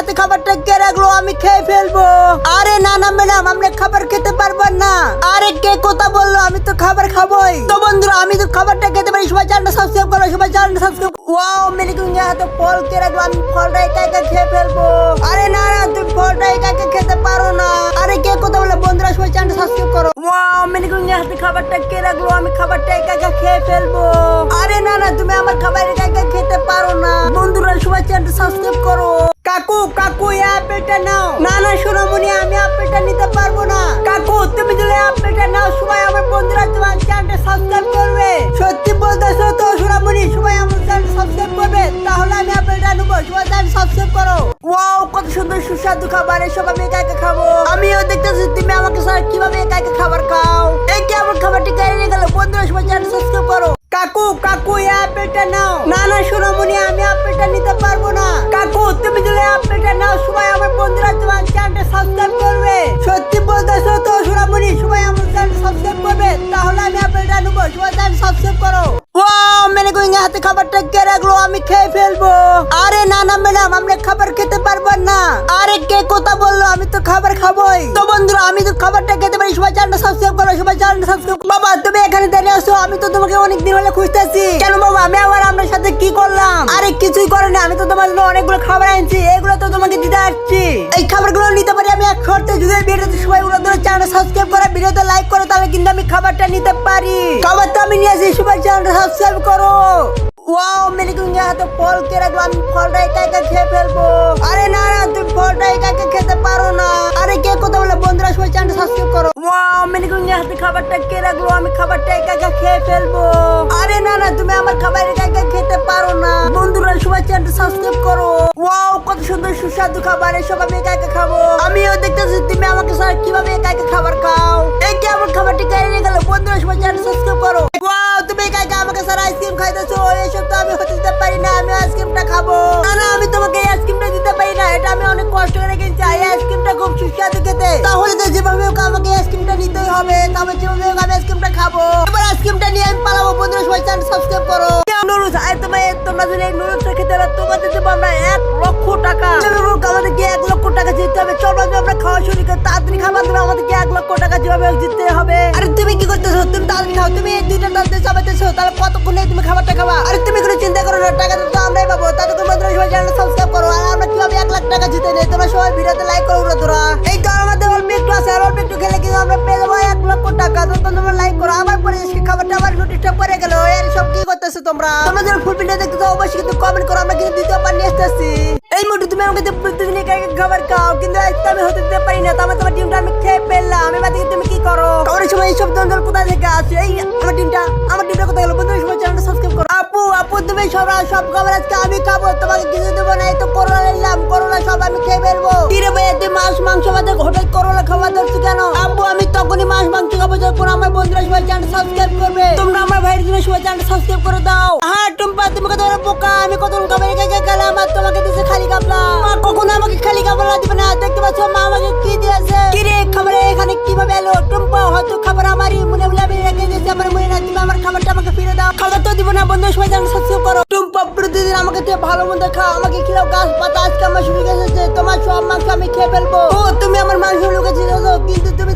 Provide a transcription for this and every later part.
হাতে খাবারটা কে রাখল? আমি খেয়ে ফেলব। আরে না না, ম্যাডাম, আমরা খাবার খেতে পারব না। আরে কে কথা বলল? আমি তো খাবার খাবোই। তো বন্ধুরা, আমি তো খাবারটা খেতে পারি। সবাই চ্যানেলটা সাবস্ক্রাইব করো, সবাই চ্যানেলটা সাবস্ক্রাইব ওয়াও মেলিকুঙ্গা হাতে ফল কে রাখল? আমি ফলটা একা একা খেয়ে ফেলব? আরে না না, তুমি ফলটা একা একা খেতে পারো না। আরে কে কথা বলে বন্ধুরা, সবাই চ্যানেলটা সাবস্ক্রাইব করো। ওয়াও মেলিকুঙ্গা হাতে খাবারটা কে রাখল? আমি খাবারটা একা একা খেয়ে ফেলব? আরে না না, তুমি আমার খাবার একা একা খেতে সুস্বাদু খাবার, এসব আমি একা একা খাব। আমিও দেখতেছি তুমি আমাকে স্যার কীভাবে একা একা খাবার খাও। এই কি আমার খাবারটি কেড়ে গেল? বন্ধুরা, সবাই চ্যানেল সাবস্ক্রাইব করো। কাকু কাকু, এই আপেলটা নাও। না না, সোনামণি, আমি আপেলটা নিতে পারব না। কাকু, তুমি যদি আপেলটা নাও। সবাই আমার বন্ধুরা, তোমার চ্যানেলটা সাবস্ক্রাইব করবে। সত্যি বলতেছো তো সোনামণি, সবাই আমার চ্যানেল সাবস্ক্রাইব করবে। তাহলে আমি আপেলটা নেব। সবাই চ্যানেল সাবস্ক্রাইব করো। মেনে গোয়িং হাতে খাবারটা কে রাখল? আমি খেয়ে ফেলব। আরে না না, ম্যাডাম, আমরা খাবার খেতে পারব না। আরে কে কথা বলল, আমি তো খাবার খাবোই। তো বন্ধুরা, আমি তো খাবারটা খেতে পারি। সবাই চ্যানেলটা সাবস্ক্রাইব করো, সবাই চ্যানেলটা সাবস্ক্রাইব বাবা, তুমি এখানে দাঁড়িয়ে আসো আমি তো তোমাকে অনেক দিন হলে খুঁজতেছি। কেন বাবা, আমি আবার আপনার সাথে কি করলাম? আরে, কিছুই করে না আমি তো তোমার জন্য অনেকগুলো খাবার আনছি। এগুলো তো তোমাকে দিতে আসছি। এই খাবারগুলো নিতে পারি আমি এক শর্তে। যদি ভিডিওতে সবাই গুলো ধরে চ্যানেল সাবস্ক্রাইব করে, ভিডিওতে লাইক করো, তাহলে কিন্তু আমি খাবারটা নিতে পারি। খাবার তো আমি নিয়ে আসি, সবাই চ্যানেলটা সাবস্ক্রাইব করো। ওয়াও মেলিকুঙ্গা হাতে ফল কে রাখল? আমি ফলটা একা একা খেয়ে ফেলব। খেতে পারো না। আরে কে কথা বলে? বন্ধুরা সবাই চ্যানেল সাবস্ক্রাইব করো। ওয়াও মেলিকুঙ্গা হাতে খাবারটা কে রাখল? আমি খাবারটা একা একা খেয়ে ফেলব। আরে না না তুমি আমার খাবার একা একা খেতে পারো না। বন্ধুরা সবাই চ্যানেল সাবস্ক্রাইব করো। ওয়াও কত সুন্দর সুস্বাদু খাবার। এসব আমি সুস্বাদু খেতে তাহলে তো যেভাবে হোক আমাকে আইসক্রিমটা নিতেই হবে। তবে যেভাবে হোক আমি আইসক্রিমটা খাব। এবার আইসক্রিমটা নিয়ে আমি পালাবো। বন্ধুরা, সবাই চ্যানেল সাবস্ক্রাইব করো। নুডলস আই তোমায়, তোমরা যদি এই নুডলসটা খেতে পারো তোমাদের দেবো আমরা এক লক্ষ টাকা। আমাদেরকে এক লক্ষ টাকা জিততে হবে। চলো আমি আমরা খাওয়া শুরু করি। তাড়াতাড়ি খাবার দেবে আমাদেরকে এক লক্ষ টাকা যেভাবে জিততে হবে। আরে তুমি কি করতেছো? তুমি তাড়াতাড়ি খাও। তুমি এই দুইটা দাঁতে চাবাতেছো তাহলে কতক্ষণে তুমি খাবারটা খাবা? ভিডিওতে লাইক করো তোরা এই গরমের মধ্যে অল্প একটু আছে, আর অল্প একটু খেলে কিন্তু আমরা পেয়ে যাব এক লক্ষ টাকা। তো তোমরা লাইক করো। আবার পরে খাবারটা আবার নোটিশটা পরে গেল। এর সব কি করতেছো তোমরা? তোমরা যারা ফুল ভিডিও দেখতে অবশ্যই কিন্তু কমেন্ট করো। আমরা কিন্তু দ্বিতীয়বার নিয়ে আসতেছি। এই মুহূর্তে তুমি আমাকে প্রতিদিন একা একা খাবার খাও? কিন্তু আজকে আমি হতে দিতে পারি না। তো আমার তোমার ডিমটা আমি খেয়ে ফেললাম। এবার থেকে তুমি কি করো? খাবারের সময় এইসব দন্দল কোথা থেকে আসে? এই আমার ডিমটা আমার ডিমটা কোথায় গেলো? বন্ধুরা, সবাই চ্যানেলটা সাবস্ক্রাইব করো। আপু আপু, তুমি সব সব খাবার আজকে আমি খাব। তোমাকে কিছু দেবো না। এই তো করোলা মাছ, মাংস বাদে হোটেল করোলা খাওয়া ধরছি কেন? আব্বু, আমি তখনই মাছ, মাংস খাব যখন আমার বন্ধুরা সবাই চ্যানেল সাবস্ক্রাইব করবে। তোমরা আমার ভাইয়ের জন্য সবাই চ্যানেল সাবস্ক্রাইব করে দাও। হ্যাঁ টুম্পা, তুমি কত বড় বোকা, আমি কত খাবার রেখে গেলাম, আর তোমাকে দিছে খালি কাপলা মা, কখনো আমাকে খালি কাপলা দিবে না, দেখতে পাচ্ছ মা আমাকে কি দিয়েছে? কি রে খাবার এখানে কীভাবে এলো? টুম্পা, হয়তো খাবার আমারই মনে আমি রেখে দিয়েছি, আমার মনে না আমার খাবারটা আমাকে ফিরে দাও। খাবার তো দিব না বন্ধু সবাই চ্যানেল সাবস্ক্রাইব করো। টুম্পা প্রতিদিন আমাকে দিয়ে ভালো মন্দ খাও, আমাকে খিলাও গাছ পাতা আজকে আমার শুরু গেছে তোমার সব মাংস আমি খেয়ে ফেলব। ও, তুমি আমার মাংস লুকেছি কিন্তু তুমি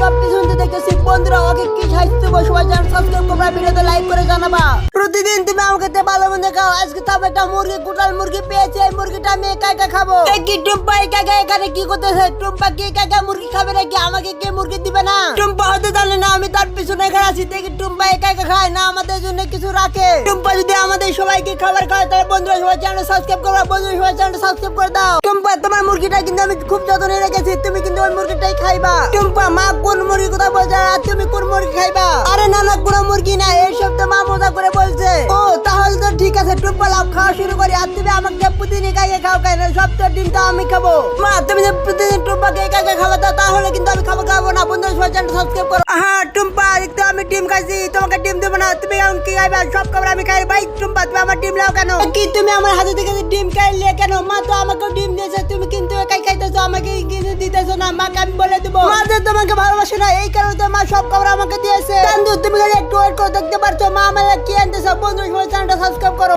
সব পিছনতে দেখতেছি। বন্ধুরা ওকে কি সাহায্য দেবো সবাই চ্যানেল সাবস্ক্রাইব করবা, ভিডিওতে লাইক করে জানাবা। প্রতিদিন তুমি আমাকে দিয়ে ভালো মন্দ খাও। আজকে তো একটা মুরগি, কুটাল মুরগি পেয়েছি। এই মুরগিটা আমি একা একা খাব। কি টুম্পা একা এখানে কি করতেছে? টুম্পা কি একা মুরগি খাবে নাকি? আমাকে কে মুরগি দিবে না? টুম্পা হতে জানে না, আমি তার পিছনে এখানে আছি। দেখি টুম্পা একা একা খায় না, আমাদের জন্য কিছু রাখে। টুম্পা যদি আমাদের সবাইকে খাবার খায়, তাহলে বন্ধুরা, সবাই চ্যানেল সাবস্ক্রাইব করবা বন্ধুরা, সবাই চ্যানেল সাবস্ক্রাইব করে দাও। টুম্পা, তোমার মুরগিটা কিন্তু আমি খুব যত্নে রেখেছি। তুমি কিন্তু ওই মুরগিটাই খাইবা। টুম্পা, মা কোন মুরগি কথা বলছে? আর তুমি কোন মুরগি খাইবা? আরে না না, কোনো মুরগি না এইসব তো মা মজা করে বলছে। ও, তাহলে তো ঠিক আছে, টুম্পা লাভ খাওয়া শুরু করি। আর তুমি আমাকে প্রতিদিন খাইয়ে খাও খাও কেন সব তো ডিমটা আমি খাব। মা, তুমি যে প্রতিদিন টুম্পাকে খাব দাও তাহলে কিন্তু আমি খাব খাব না। বন্ধু সাবস্ক্রাইব করো। হ্যাঁ টুম্পা একটু আমি ডিম খাইছি তোমাকে ডিম দেবো না। তুমি এখন কি খাইবা? সব খাবার আমি খাই। ভাই টুম্পা তুমি আমার ডিম লাও কেন? কি তুমি আমার হাতে থেকে ডিম খাইলে কেন? মা তো আমাকে ডিম দিয়েছে তুমি কিন্তু একাই খাইতেছো আমাকে কিন্তু দিতেছো না। মাকে আমি বলে দেবো। মা যে তোমাকে ভালোবাসে না এই কারণে তো মা সব খাবার আমাকে দিয়েছে। তুমি একটু ওয়েট করে দেখতে পারছ মা আমার কি আনতেছো বন্ধু সবাই চ্যানেলটা সাবস্ক্রাইব করো।